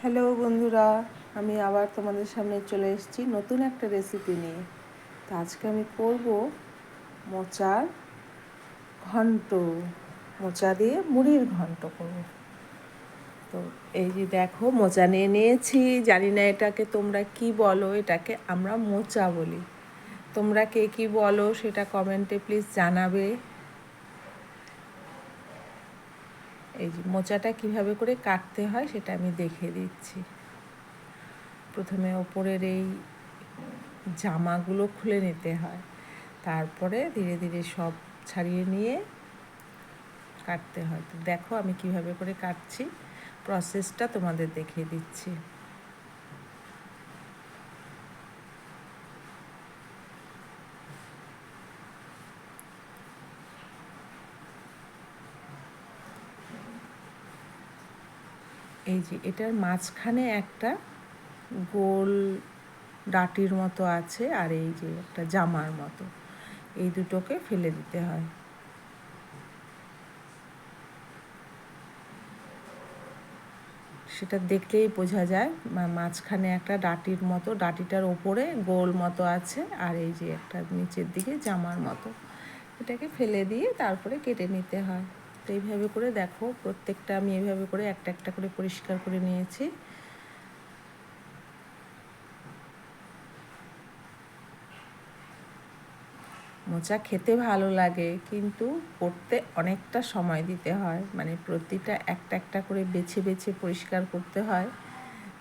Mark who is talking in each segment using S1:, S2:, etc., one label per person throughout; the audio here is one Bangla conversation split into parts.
S1: হ্যালো বন্ধুরা, আমি আবার তোমাদের সামনে চলে এসেছি নতুন একটা রেসিপি নিয়ে। তো আজকে আমি করব মোচার ঘন্ট। মোচা দিয়ে মুড়ির ঘন্ট করব। তো এই যে দেখো, মোচা নিয়ে নিয়েছি। জানি না এটাকে তোমরা কি বলো, এটাকে আমরা মোচা বলি। তোমরা কে কি বলো, সেটা কমেন্টে প্লিজ জানাবে। এই মোচাটা কীভাবে করে কাটতে হয় সেটা আমি দেখে দিচ্ছি। প্রথমে ওপরের এই জামাগুলো খুলে নিতে হয়। তারপরে ধীরে ধীরে সব ছাড়িয়ে নিয়ে কাটতে হয়। তো দেখো আমি কীভাবে করে কাটছি। প্রসেসটা তোমাদের দেখিয়ে দিচ্ছি। এই যে, এটার মাঝখানে একটা গোল ডাটির মতো আছে আর এই যে একটা জামার মতো। এই দুটোকে ফেলে দিতে হয়। সেটা দেখলেই বোঝা যায় মাঝখানে একটা ডাটির মতো, ডাটিটার ওপরে গোল মতো আছে আর এই যে একটা নিচের দিকে জামার মতো। এটাকে ফেলে দিয়ে তারপরে কেটে নিতে হয়। তো এইভাবে করে দেখো, প্রত্যেকটা আমি এইভাবে করে একটা একটা করে পরিষ্কার করে নিয়েছি। মোচা খেতে ভালো লাগে, কিন্তু করতে অনেকটা সময় দিতে হয়। মানে প্রতিটা একটা একটা করে বেছে বেছে পরিষ্কার করতে হয়,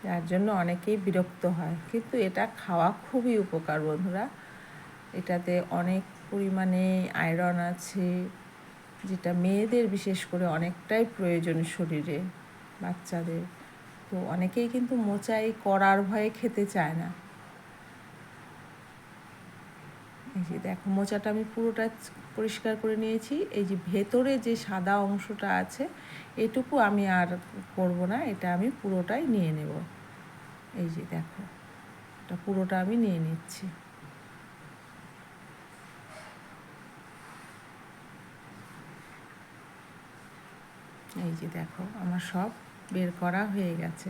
S1: যার জন্য অনেকেই বিরক্ত হয়। কিন্তু এটা খাওয়া খুবই উপকার বন্ধুরা। এটাতে অনেক পরিমাণে আয়রন আছে যেটা মেয়েদের বিশেষ করে অনেকটাই প্রয়োজন শরীরে, বাচ্চাদের। তো অনেকেই কিন্তু মোচাই করার ভয়ে খেতে চায় না। এই যে দেখো, মোচাটা আমি পুরোটা পরিষ্কার করে নিয়েছি। এই যে ভেতরে যে সাদা অংশটা আছে, এটুকু আমি আর করব না, এটা আমি পুরোটাই নিয়ে নেব। এই যে দেখো, এটা পুরোটা আমি নিয়ে নিচ্ছি। এই যে দেখো, আমার সব বের করা হয়ে গেছে।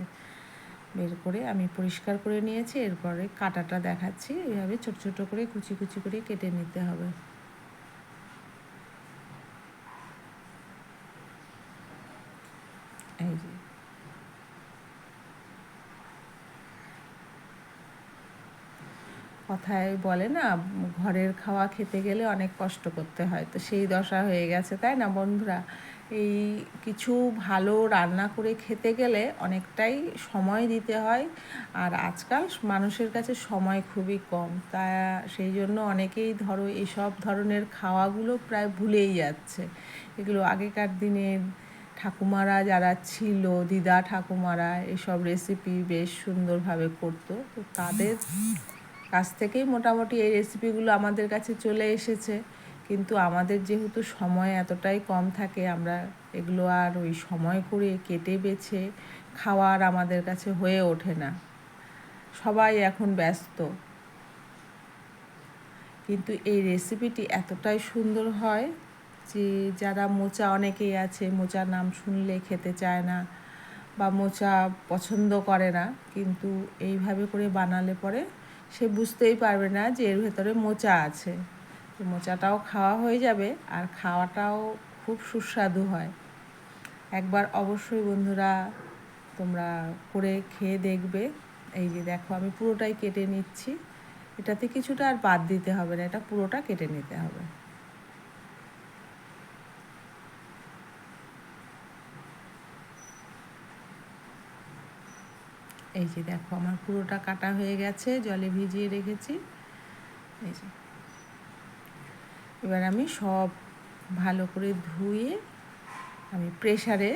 S1: বের করে আমি পরিষ্কার করে নিয়েছি, এরপরে কাটাটা দেখাচ্ছি। এইভাবে ছোট ছোট করে কুচি কুচি করে কেটে নিতে হবে। এই যে। কথায় বলে না, ঘরের খাওয়া খেতে গেলে অনেক কষ্ট করতে হয়। তো সেই দশা হয়ে গেছে, তাই না বন্ধুরা? এই কিছু ভালো রান্না করে খেতে গেলে অনেকটাই সময় দিতে হয়। আর আজকাল মানুষের কাছে সময় খুবই কম। তা সেই জন্য অনেকেই ধরো এসব ধরনের খাওয়াগুলো প্রায় ভুলেই যাচ্ছে। এগুলো আগেকার দিনের ঠাকুমারা যারা ছিল, দিদা ঠাকুমারা, এসব রেসিপি বেশ সুন্দরভাবে করতো। তো তাদের কাছ থেকেই মোটামুটি এই রেসিপিগুলো আমাদের কাছে চলে এসেছে। কিন্তু আমাদের যেহেতু সময় এতটাই কম থাকে, আমরা এগুলো আর ওই সময় করে কেটে বেছে খাওয়ার আমাদের কাছে হয়ে ওঠে না। সবাই এখন ব্যস্ত। কিন্তু এই রেসিপিটি এতটাই সুন্দর হয় যে যারা মোচা অনেকেই আছে, মোচার নাম শুনলে খেতে চায় না বা মোচা পছন্দ করে না, কিন্তু এইভাবে করে বানালে পরে সে বুঝতেই পারবে না যে এর ভেতরে মোচা আছে। মোচাটাও খাওয়া হয়ে যাবে আর খাওয়াটাও খুব সুস্বাদু হয়। একবার অবশ্যই বন্ধুরা তোমরা করে খেয়ে দেখবে। এই যে দেখো আমি পুরোটাই কেটে নিচ্ছি। এটাতে কিছুটা আর বাদ দিতে হবে না, এটা পুরোটা কেটে নিতে হবে। এই যে দেখো আমার পুরোটা কাটা হয়ে গেছে, জলে ভিজিয়ে রেখেছি। এই যে। এবার আমি সব ভালো করে ধুয়ে আমি প্রেশারে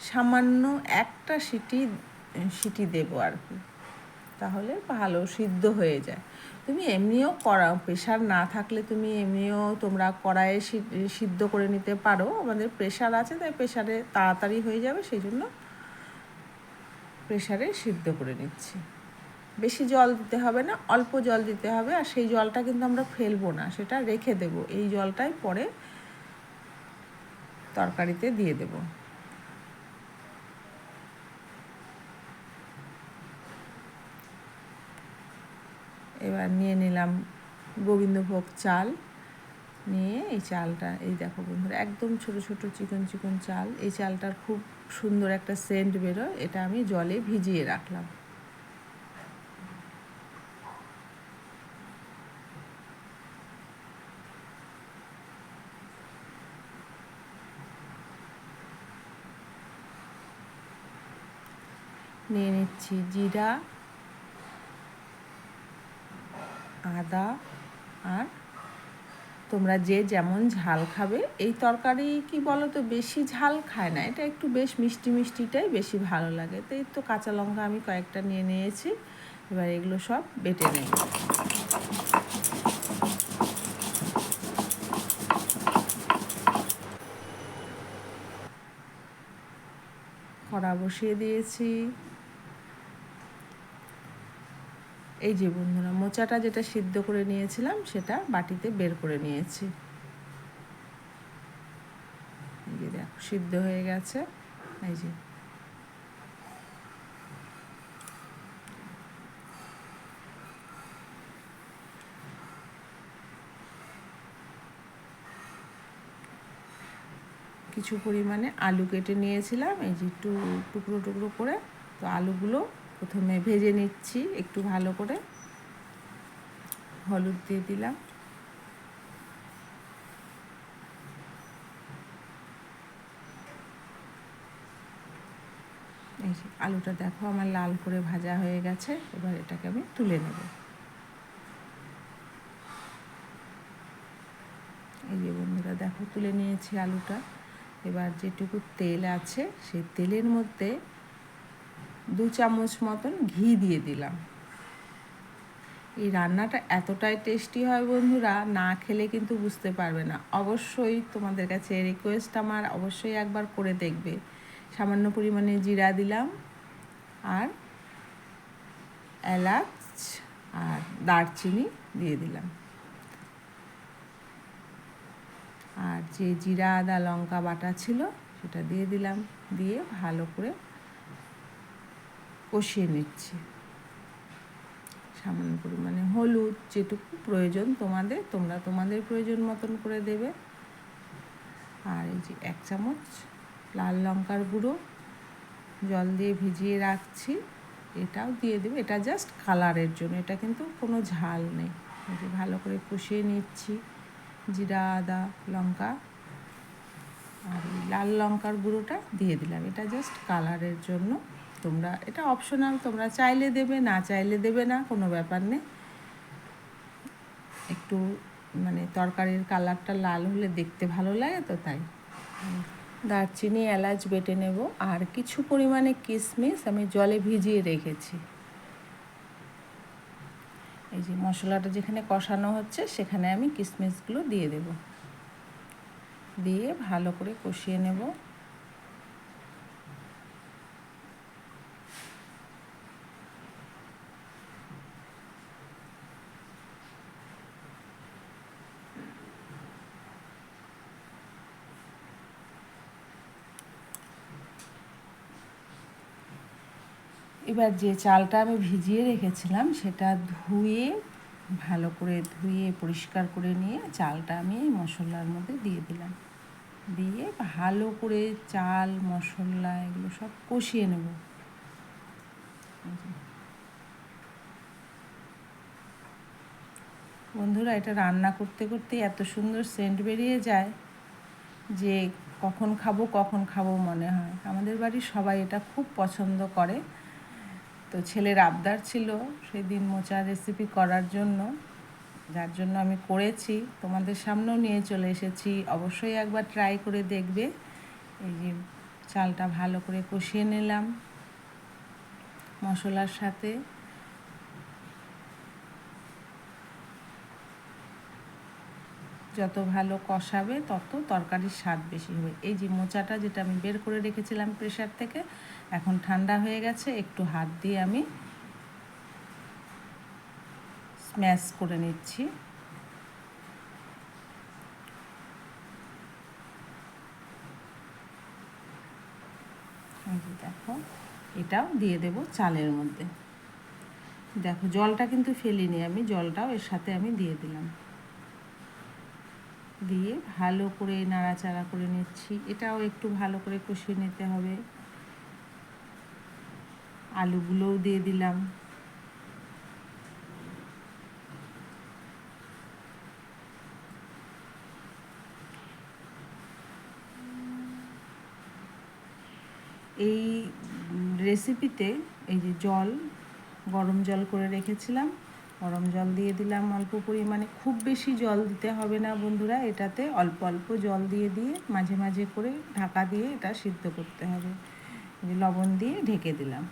S1: সামান্য একটা সিটি সিটি দেব আর কি। তাহলে ভালো সিদ্ধ হয়ে যায়। তুমি এমনিও করা প্রেশার না থাকলে তুমি এমনিও তোমরা কড়াইয়ে সিদ্ধ করে নিতে পারো। আমাদের প্রেশার আছে, তাই প্রেশারে তাড়াতাড়ি হয়ে যাবে, সেই জন্য প্রেশারে সিদ্ধ করে নিচ্ছি। বেশি জল দিতে হবে না, অল্প জল দিতে হবে, আর সেই জলটা কিন্তু আমরা ফেলব না, সেটা রেখে দেব। এই জলটাই পরে তরকারিতে দিয়ে দেব। এবার নিয়ে নিলাম গোবিন্দভোগ চাল। নিয়ে এই চালটা, এই দেখো বন্ধুরা, একদম ছোট ছোট চিকন চিকন চাল। এই চালটার খুব সুন্দর একটা সেন্ট বেরোয়, এটা আমি জলে ভিজিয়ে রাখলাম। নিয়ে নিচ্ছি। জিরা, আদা আর তোমরা যে যেমন ঝাল খাবে। এই তরকারি কি বলো তো বেশি ঝাল খায় না। এটা একটু বেশ মিষ্টি মিষ্টিটাই বেশি ভালো লাগে। তো এই তো কাঁচা লঙ্কা আমি কয়েকটা নিয়ে নিয়েছি। এবার এগুলো সব বেটে নেব। কড়া বসিয়ে দিয়েছি। এই যে বন্ধুরা, মোচাটা যেটা সিদ্ধ করে নিয়েছিলাম, সেটা বাটিতে বের করে নিয়েছি। দেখো, সিদ্ধ হয়ে গেছে। এই যে। কিছু পরিমাণে আলু কেটে নিয়েছিলাম, এই যে একটু টুকরো টুকরো করে, তো আলুগুলো প্রথমে ভেজে নিচ্ছি একটু ভালো করে। হলুদ দিয়ে দিলাম। এই আলুটা দেখো, আমার লাল করে ভাজা হয়ে গেছে। এবার এটাকে আমি তুলে নেব। এই যে বন্ধুরা দেখো, তুলে নিয়েছি আলুটা। এবার যেটুকু তেল আছে, সেই তেলের মধ্যে দু চামচ মতন ঘি দিয়ে দিলাম। এই রান্নাটা এতটাই টেস্টি হয় বন্ধুরা, না খেলে কিন্তু বুঝতে পারবে না। অবশ্যই তোমাদের কাছে রিকোয়েস্ট আমার, অবশ্যই একবার করে দেখবে। সামান্য পরিমাণে জিরা দিলাম আর এলাচ আর দারচিনি দিয়ে দিলাম। আর যে জিরা আদা লঙ্কা বাটা ছিল সেটা দিয়ে দিলাম, দিয়ে ভালো করে কষিয়ে নিচ্ছি। সামান্য পরিমাণে হলুদ যেটুকু প্রয়োজন তোমাদের, তোমরা তোমাদের প্রয়োজন মতন করে দেবে। আর এই যে এক চামচ লাল লঙ্কার গুঁড়ো জল দিয়ে ভিজিয়ে রাখছি, এটাও দিয়ে দেবে। এটা জাস্ট কালারের জন্য, এটা কিন্তু কোনো ঝাল নেই। যে ভালো করে কষিয়ে নিচ্ছি, জিরা, আদা, লঙ্কা। আর লাল লঙ্কার গুঁড়োটা দিয়ে দিলাম। এটা জাস্ট কালারের জন্য। তোমরা, এটা অপশনাল তোমরা চাইলে দেবে, না চাইলে দেবে না, কোনো ব্যাপার নেই। একটু মানে তরকারির কালারটা লাল হলে দেখতে ভালো লাগে তো তাই। দারচিনি, এলাচ বেটে নেব, আর কিছু পরিমাণে কিশমিশ আমি জলে ভিজিয়ে রেখেছি। এই যে মশলাটা যেখানে কষানো হচ্ছে, সেখানে আমি কিশমিশগুলো দিয়ে দেব। দিয়ে ভালো করে কষিয়ে নেব। এবার যে চালটা আমি ভিজিয়ে রেখেছিলাম, সেটা ধুয়ে, ভালো করে ধুয়ে, পরিষ্কার করে নিয়ে চালটা আমি মশলার মধ্যে দিয়ে দিলাম। দিয়ে ভালো করে চাল, মশলা এগুলো সব কষিয়ে নেব। বন্ধুরা, এটা রান্না করতে করতে এত সুন্দর সেন্ট বেরিয়ে যায় যে কখন খাব কখন খাব মনে হয়। আমাদের বাড়ির সবাই এটা খুব পছন্দ করে। তো ছেলের আবদার ছিল সেই দিন মোচা রেসিপি করার জন্য। যার জন্য আমি করেছি। তোমাদের সামনেও নিয়ে চলে এসেছি। অবশ্যই একবার ট্রাই করে দেখবে। এই যে চালটা ভালো করে কষিয়ে নিলাম মশলার সাথে। যত ভালো কষাবে, তত তরকারির স্বাদ বেশি হবে। এই যে মোচাটা যেটা আমি বের করে রেখেছিলাম প্রেশার থেকে, এখন ঠান্ডা হয়ে গেছে, একটু হাত দিয়ে আমি স্ম্যাশ করে নিচ্ছি। দেখো, এটাও দিয়ে দেব চালের মধ্যে। দেখো, জলটা কিন্তু ফেলিনি আমি, জলটাও এর সাথে আমি দিয়ে দিলাম। দিয়ে ভালো করে নাড়াচাড়া করে নিচ্ছি। এটাও একটু ভালো করে কষিয়ে নিতে হবে। আলুগুলোও দিয়ে দিলাম। এই রেসিপিতে এই যে জল, গরম জল করে রেখেছিলাম গরম জল দিয়ে দিলাম অল্প পরিমাণে। খুব বেশি জল দিতে হবে না বন্ধুরা, এটাতে অল্প অল্প জল দিয়ে দিয়ে মাঝে মাঝে করে ঢাকা দিয়ে এটা সিদ্ধ করতে হবে। লবণ দিয়ে ঢেকে দিলাম।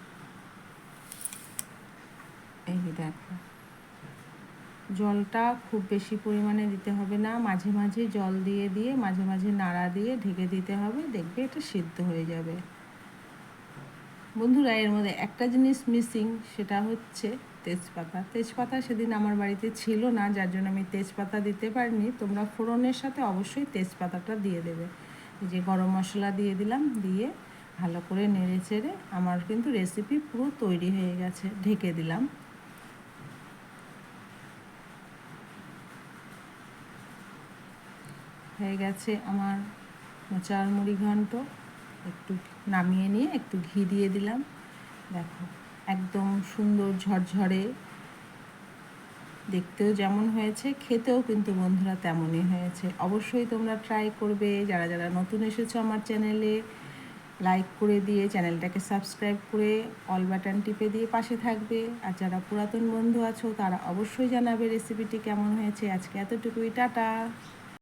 S1: এই যে দেখো, জলটা খুব বেশি পরিমাণে দিতে হবে না, মাঝে মাঝে জল দিয়ে দিয়ে মাঝে মাঝে নাড়া দিয়ে ঢেকে দিতে হবে, দেখবে এটা সিদ্ধ হয়ে যাবে। বন্ধুরা, এর মধ্যে একটা জিনিস মিসিং সেটা হচ্ছে তেজপাতা। তেজপাতা সেদিন আমার বাড়িতে ছিল না, যার জন্য আমি তেজপাতা দিতে পারিনি। তোমরা ফোড়নের সাথে অবশ্যই তেজপাতাটা দিয়ে দেবে। এই যে গরম মশলা দিয়ে দিলাম, দিয়ে ভালো করে নেড়ে চেড়ে আমার কিন্তু রেসিপি পুরো তৈরি হয়ে গেছে, ঢেকে দিলাম। হয়ে গেছে আমার মোচার মুড়ি ঘন্ট। একটু নামিয়ে নিয়ে একটু ঘি দিয়ে দিলাম। দেখো। একদম সুন্দর ঝরঝরে। দেখতেও যেমন হয়েছে, খেতেও কিন্তু বন্ধুরা তেমনই হয়েছে। অবশ্যই তোমরা ট্রাই করবে। যারা যারা নতুন এসেছ আমার চ্যানেলে লাইক করে দিয়ে চ্যানেলটাকে সাবস্ক্রাইব করে অল বাটন টিপে দিয়ে পাশে থাকবে। আর যারা পুরাতন বন্ধু আছো, তারা অবশ্যই জানাবে রেসিপিটি কেমন হয়েছে। আজকে এতটুকুই, টাটা!